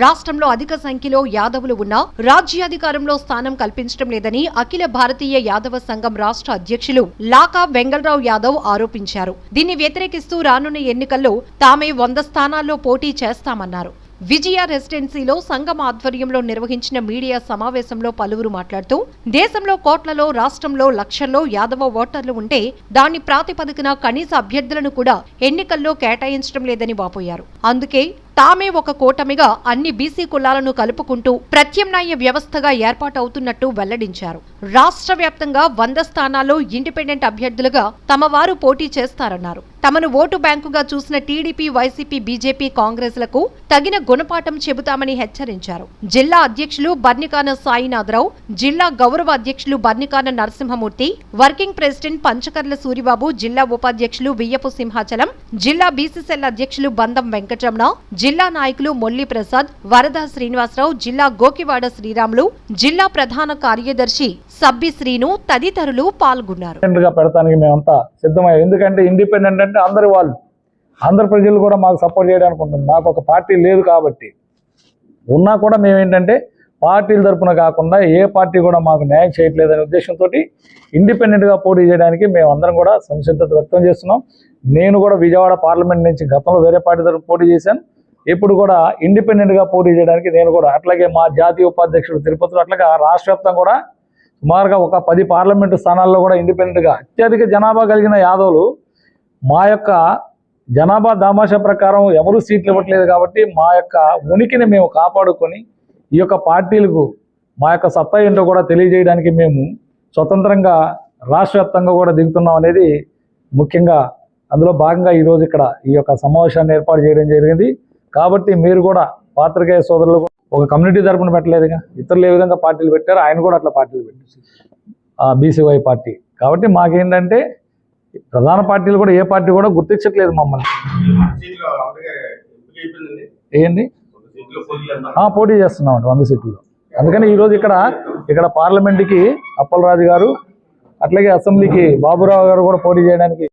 రాష్ట్రంలో అధిక సంఖ్యలో యాదవులు ఉన్నా రాజ్యాధికారంలో స్థానం కల్పించడం లేదని అఖిల భారతీయ యాదవ సంఘం రాష్ట్ర అధ్యక్షులు లాకా వెంగళరావు యాదవ్ ఆరోపించారు. దీన్ని వ్యతిరేకిస్తూ రానున్న ఎన్నికల్లో తామే వంద స్థానాల్లో పోటీ చేస్తామన్నారు. విజయ రెసిడెన్సీలో సంఘం ఆధ్వర్యంలో నిర్వహించిన మీడియా సమావేశంలో పలువురు మాట్లాడుతూ దేశంలో కోట్లలో రాష్ట్రంలో లక్షల్లో యాదవ ఓటర్లు ఉంటే దాని ప్రాతిపదికన కనీస అభ్యర్థులను కూడా ఎన్నికల్లో కేటాయించడం లేదని వాపోయారు. అందుకే తామే ఒక కూటమిగా అన్ని బీసీ కులాలను కలుపుకుంటూ ప్రత్యామ్నాయ వ్యవస్థగా ఏర్పాటవుతున్నట్టు వెల్లడించారు. రాష్ట్ర వ్యాప్తంగా వంద స్థానాల్లో ఇండిపెండెంట్ అభ్యర్థులుగా తమ వారు పోటీ చేస్తారన్నారు. తమను ఓటు బ్యాంకుగా చూసిన టీడీపీ వైసీపీ బీజేపీ కాంగ్రెస్లకు తగిన గుణపాఠం చెబుతామని హెచ్చరించారు. జిల్లా అధ్యక్షులు బర్నికాన సాయినాథరావు జిల్లా గౌరవ అధ్యక్షులు బర్నికాన నరసింహమూర్తి వర్కింగ్ ప్రెసిడెంట్ పంచకర్ల సూరిబాబు జిల్లా ఉపాధ్యక్షులు వియ్యపు సింహాచలం జిల్లా బీసీసీఎల్ అధ్యక్షులు బందం వెంకటరమణ జిల్లా నాయకులు మొల్లి ప్రసాద్ వరద శ్రీనివాసరావు జిల్లా గోకివాడ శ్రీరాములు జిల్లా ప్రధాన కార్యదర్శి సబ్బి శ్రీను తదితరులు పాల్గొన్నారు. పెడతానికి మేమంతా సిద్ధమయ్యాం. ఎందుకంటే ఇండిపెండెంట్ అంటే అందరి వాళ్ళు. అందరు ప్రజలు కూడా మాకు సపోర్ట్ చేయడానికి ఉంటుంది. మాకు ఒక పార్టీ లేదు కాబట్టి. ఉన్నా కూడా మేమేంటంటే పార్టీల తరఫున కాకుండా ఏ పార్టీ కూడా మాకు న్యాయం చేయట్లేదనే ఉద్దేశంతో ఇండిపెండెంట్గా పోటీ చేయడానికి మేము అందరం కూడా సంసిద్ధత వ్యక్తం చేస్తున్నాం. నేను కూడా విజయవాడ పార్లమెంట్ నుంచి గతంలో వేరే పార్టీ తరపు పోటీ చేశాను. ఇప్పుడు కూడా ఇండిపెండెంట్గా పోటీ చేయడానికి నేను కూడా అట్లాగే మా జాతీయ ఉపాధ్యక్షుడు తిరుపతిలో అట్లాగే రాష్ట్ర కూడా సుమారుగా ఒక పది పార్లమెంటు స్థానాల్లో కూడా ఇండిపెండెంట్గా అత్యధిక జనాభా కలిగిన యాదవులు మా యొక్క జనాభా దామాషా ప్రకారం ఎవరు సీట్లు ఇవ్వట్లేదు కాబట్టి మా యొక్క ఉనికిని మేము కాపాడుకొని ఈ యొక్క పార్టీలకు మా యొక్క సత్తా ఏంటో కూడా తెలియజేయడానికి మేము స్వతంత్రంగా రాష్ట్ర వ్యాప్తంగా కూడా దిగుతున్నాం అనేది ముఖ్యంగా అందులో భాగంగా ఈరోజు ఇక్కడ ఈ యొక్క సమావేశాన్ని ఏర్పాటు చేయడం జరిగింది. కాబట్టి మీరు కూడా పాత్రికేయ సోదరులు ఒక కమ్యూనిటీ తరపున పెట్టలేదుగా? ఇతరులు ఏ విధంగా పార్టీలు పెట్టారో ఆయన కూడా అట్లా పార్టీలు పెట్టారు. BCY party. కాబట్టి మాకేంటంటే ప్రధాన పార్టీలు కూడా ఏ పార్టీ కూడా గుర్తించట్లేదు మమ్మల్ని. ఏంటి పోటీ ఆ, పోటీ చేస్తున్నాం అండి వంద సీట్లు. అందుకని ఈరోజు ఇక్కడ ఇక్కడ పార్లమెంట్కి అప్పలరాజు గారు అట్లాగే అసెంబ్లీకి బాబురావు గారు కూడా పోటీ చేయడానికి